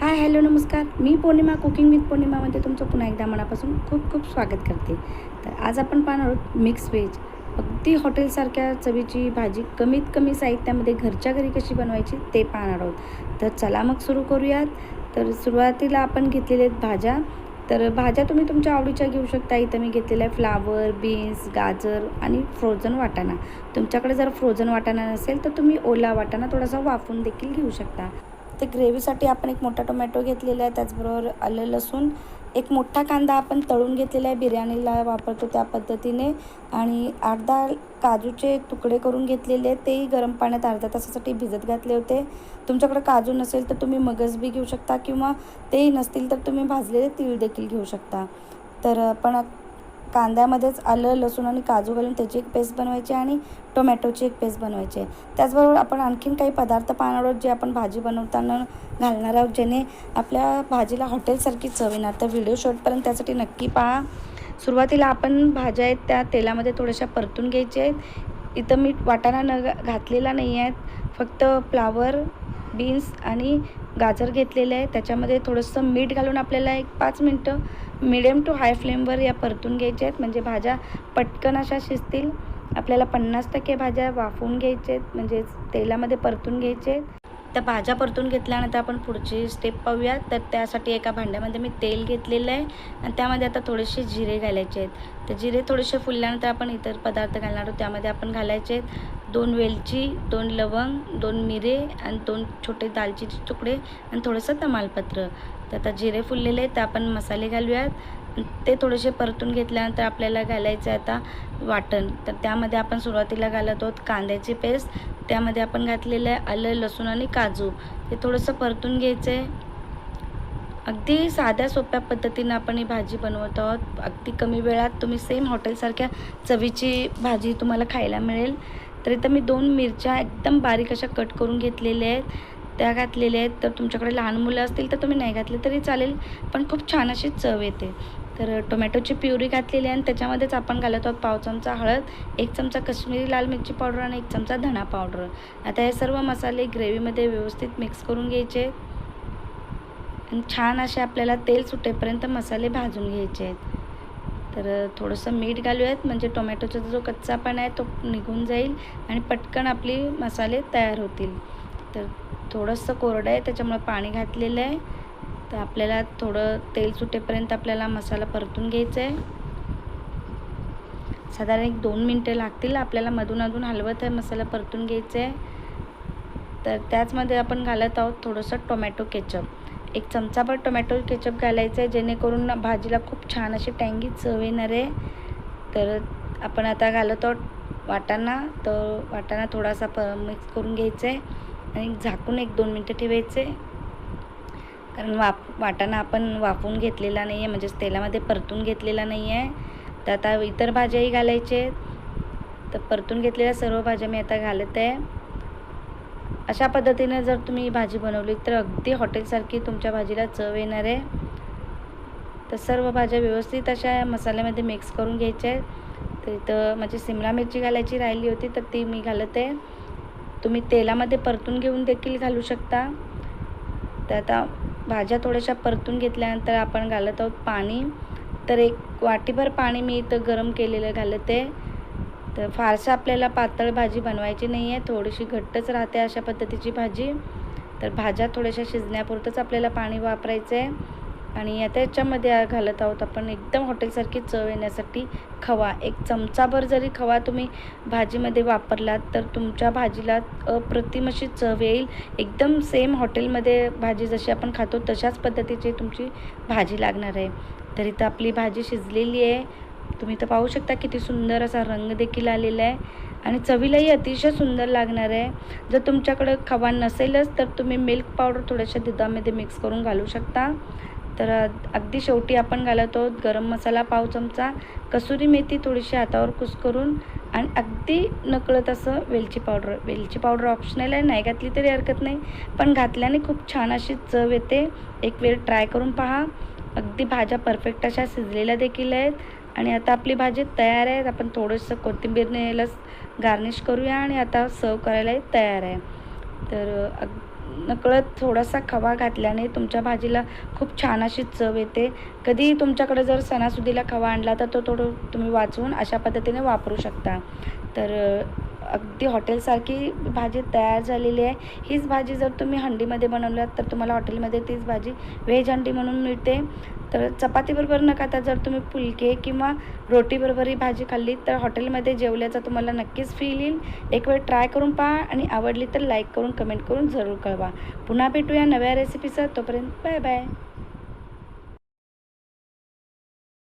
Hi hello नमस्कार. मी पौर्णिमा cooking with पौर्णिमामध्ये तुमचं पुन्हा एकदा मनापासून खूप खूप स्वागत करते. तर आज आपण पाहणार आहोत मिक्स व्हेज. अगदी हॉटेलसारख्या चवीची भाजी कमीत कमी साहित्यामध्ये घरच्या घरी कशी बनवायची ते पाहणार आहोत. तर चला मग सुरू करूयात. तर सुरुवातीला आपण घेतलेले आहेत भाज्या. तर भाज्या तुम्ही तुमच्या आवडीच्या घेऊ शकता. इथं मी घेतलेलं आहे फ्लावर बीन्स गाजर आणि फ्रोझन वाटाणा. तुमच्याकडे जर फ्रोझन वाटाणा नसेल तर तुम्ही ओला वाटाणा थोडासा वाफून देखील घेऊ शकता. तर ग्रेव्हीसाठी आपण एक मोठा टोमॅटो घेतलेला आहे त्याचबरोबर आलं लसूण. एक मोठा कांदा आपण तळून घेतलेला आहे बिर्याणीला वापरतो त्या पद्धतीने. आणि आठ दहा काजूचे तुकडे करून घेतलेले आहेत तेही गरम पाण्यात अर्धा तासासाठी भिजत घातले होते. तुमच्याकडे काजू नसेल तर तुम्ही मगज बी घेऊ शकता किंवा तेही नसतील तर तुम्ही भाजलेले तीळ देखील घेऊ शकता. तर आपण कांद्यामध्येच आलं लसूण आणि काजू घालून त्याची एक पेस्ट बनवायची आणि टोमॅटोची एक पेस्ट बनवायची. आहे त्याचबरोबर आपण आणखीन काही पदार्थ पाहणार आहोत जे आपण भाजी बनवताना घालणार आहोत ज्याने आपल्या भाजीला हॉटेलसारखी चव येणार. तर व्हिडिओ शॉर्टपर्यंत त्यासाठी नक्की पहा. सुरुवातीला आपण भाज्या आहेत त्या तेलामध्ये थोड्याशा परतून घ्यायच्या आहेत. इथं मी वाटाणा न घातलेला नाही आहेत फक्त फ्लावर बीन्स आणि गाजर घेतलेले आहे. त्याच्यामध्ये थोडंसं मीठ घालून आपल्याला एक पाच मिनटं मिडियम टू हाय फ्लेमवर या परतून घ्यायच्या आहेत. म्हणजे भाज्या पटकन अशा शिजतील. आपल्याला पन्नास टक्के भाज्या वाफवून घ्यायच्या आहेत. म्हणजे तेलामध्ये परतून घ्यायचे आहेत. त्या भाज्या परतून घेतल्यानंतर आपण पुढची स्टेप पाहूया. तर त्यासाठी एका भांड्यामध्ये मी तेल घेतलेलं आहे. आणि त्यामध्ये आता थोडेसे जिरे घालायचे आहेत. तर जिरे थोडेसे फुलल्यानंतर आपण इतर पदार्थ घालणार आहोत. त्यामध्ये आपण घालायचे आहेत. दोन वेलची दोन लवंग दोन मिरे आणि दोन छोटे दालचीचे तुकडे आणि थोडंसं तमालपत्र. तर आता जिरे फुललेले आहेत तर आपण मसाले घालूयात. ते थोडेसे परतून घेतल्यानंतर आपल्याला घालायचं आहे आता वाटण. तर त्यामध्ये आपण सुरुवातीला घालत आहोत कांद्याची पेस्ट. त्यामध्ये आपण घातलेलं आहे आलं लसूण आणि काजू. ते थोडंसं परतून घ्यायचं आहे. अगदी साध्या सोप्या पद्धतीनं आपण ही भाजी बनवत आहोत. अगदी कमी वेळात तुम्ही सेम हॉटेलसारख्या चवीची भाजी तुम्हाला खायला मिळेल. तर इथं मी दोन मिरच्या एकदम बारीक अशा कट करून घेतलेल्या आहेत. त्या घातलेल्या आहेत. तर तुमच्याकडे लहान मुलं असतील तर तुम्ही नाही घातले तरी चालेल पण खूप छान अशी चव येते. तर टोमॅटोची प्युरी घातलेली आहे आणि त्याच्यामध्येच आपण घालत आहोत पाव चमचा हळद एक चमचा कश्मीरी लाल मिरची पावडर आणि एक चमचा धणा पावडर. आता हे सर्व मसाले ग्रेव्हीमध्ये व्यवस्थित मिक्स करून घ्यायचे. आहेत आणि छान असे आपल्याला तेल सुटेपर्यंत मसाले भाजून घ्यायचे आहेत. तर थोडंसं मीठ घालूयात. म्हणजे टोमॅटोचा जो कच्चापणा आहे तो निघून जाईल आणि पटकन आपली मसाले तयार होतील. तर थोडंसं कोरडं आहे त्याच्यामुळे पाणी घातलेलं आहे. तर आपल्याला थोडं तेल सुटेपर्यंत आपल्याला मसाला परतून घ्यायचा आहे. साधारण एक दोन मिनटं लागतील. आपल्याला मधून अधून हलवत आहे मसाला परतून घ्यायचा आहे. तर त्याचमध्ये आपण घालत आहोत थोडंसं टोमॅटो केचप. एक चमचाभर टोमॅटो केचप घालायचं आहे जेणेकरून भाजीला खूप छान अशी टँगी चव येणार आहे. तर आपण आता घालत आहोत वाटाणा. तर वाटाणा थोडासा प मिक्स करून घ्यायचा आहे आणि झाकून एक दोन मिनटं ठेवायचे. कारण वाफ वाटाणा आपण वाफवून घेतलेला नाही आहे म्हणजेच तेलामध्ये परतून घेतलेला नाही आहे. तर आता इतर भाज्याही घालायचे आहेत. तर परतून घेतलेल्या सर्व भाज्या मी आता घालत आहे. अशा पद्धतीने जर तुम्ही भाजी बनवली तर अगदी हॉटेलसारखी तुमच्या भाजीला चव येणार आहे. तर सर्व भाज्या व्यवस्थित अशा मसाल्यामध्ये मिक्स करून घ्यायच्या आहेत. तर इथं माझी सिमला मिरची घालायची राहिली होती तर ती मी घालत. आहे तुम्ही तेलामध्ये परतून घेऊन देखील घालू शकता. तर आता भाज्या थोड्याशा परतून घेतल्यानंतर आपण घालत आहोत पाणी. तर एक वाटीभर पाणी मी इथं गरम केलेलं घालत. आहे तर फारसं आपल्याला पातळ भाजी बनवायची नाही आहे. थोडीशी घट्टच राहते अशा पद्धतीची भाजी. तर भाज्या थोड्याशा शिजण्यापुरतंच आपल्याला पाणी वापरायचं आहे आणि आता याच्यामध्ये घालत आहोत आपण एकदम हॉटेलसारखी चव येण्यासाठी खवा. एक चमचाभर जरी खवा तुम्ही भाजीमध्ये वापरलात तर तुमच्या भाजीला अप्रतिम अशी चव येईल. एकदम सेम हॉटेलमध्ये भाजी जशी आपण खातो तशाच पद्धतीची तुमची भाजी लागणार आहे. तर इथं आपली भाजी शिजलेली आहे. तुम्ही तर पाहू शकता किती सुंदर असा रंग देखील आलेला आहे. आणि चवीलाही अतिशय सुंदर लागणार आहे. जर तुमच्याकडं खवा नसेलच तर तुम्ही मिल्क पावडर थोड्याशा दुधामध्ये मिक्स करून घालू शकता. तर अगदी शेवटी आपण घालत आहोत गरम मसाला पाव चमचा कसुरी मेथी थोडीशी हातावर कुस्करून आणि अगदी नकळत असं वेलची पावडर वेलची पावडर ऑप्शनल आहे नाही घातली तरी हरकत नाही. पण घातल्याने खूप छान अशी चव येते. एक वेळ ट्राय करून पहा. अगदी भाज्या परफेक्ट अशा शिजलेल्या देखील आहेत. आणि आता आपली भाजी तयार आहे. आपण थोडंसं कोथिंबीरने याला गार्निश करूया आणि आता सर्व करायलाही तयार आहे. तर अग नकळत थोडासा खवा घातल्याने तुमच्या भाजीला खूप छान अशी चव येते. कधी तुमच्याकडे जर सणासुदीला खवा आणला तर तो थोडं तुम्ही वाचवून अशा पद्धतीने वापरू शकता. तर अगदी हॉटेलसारखी भाजी तयार झालेली आहे. हीच भाजी जर तुम्ही हंडीमध्ये बनवल्यात तर तुम्हाला हॉटेलमध्ये तीच भाजी व्हेज हंडी म्हणून मिळते. तर चपातीबरोबर न खाता जर तुम्ही फुलके किंवा रोटीबरोबर ही भाजी खाल्ली तर हॉटेलमध्ये जेवल्याचा तुम्हाला नक्कीच फील येईल. एक वेळ ट्राय करून पहा आणि आवडली तर लाईक करून कमेंट करून जरूर कळवा. पुन्हा भेटूया नव्या रेसिपीसह तोपर्यंत बाय बाय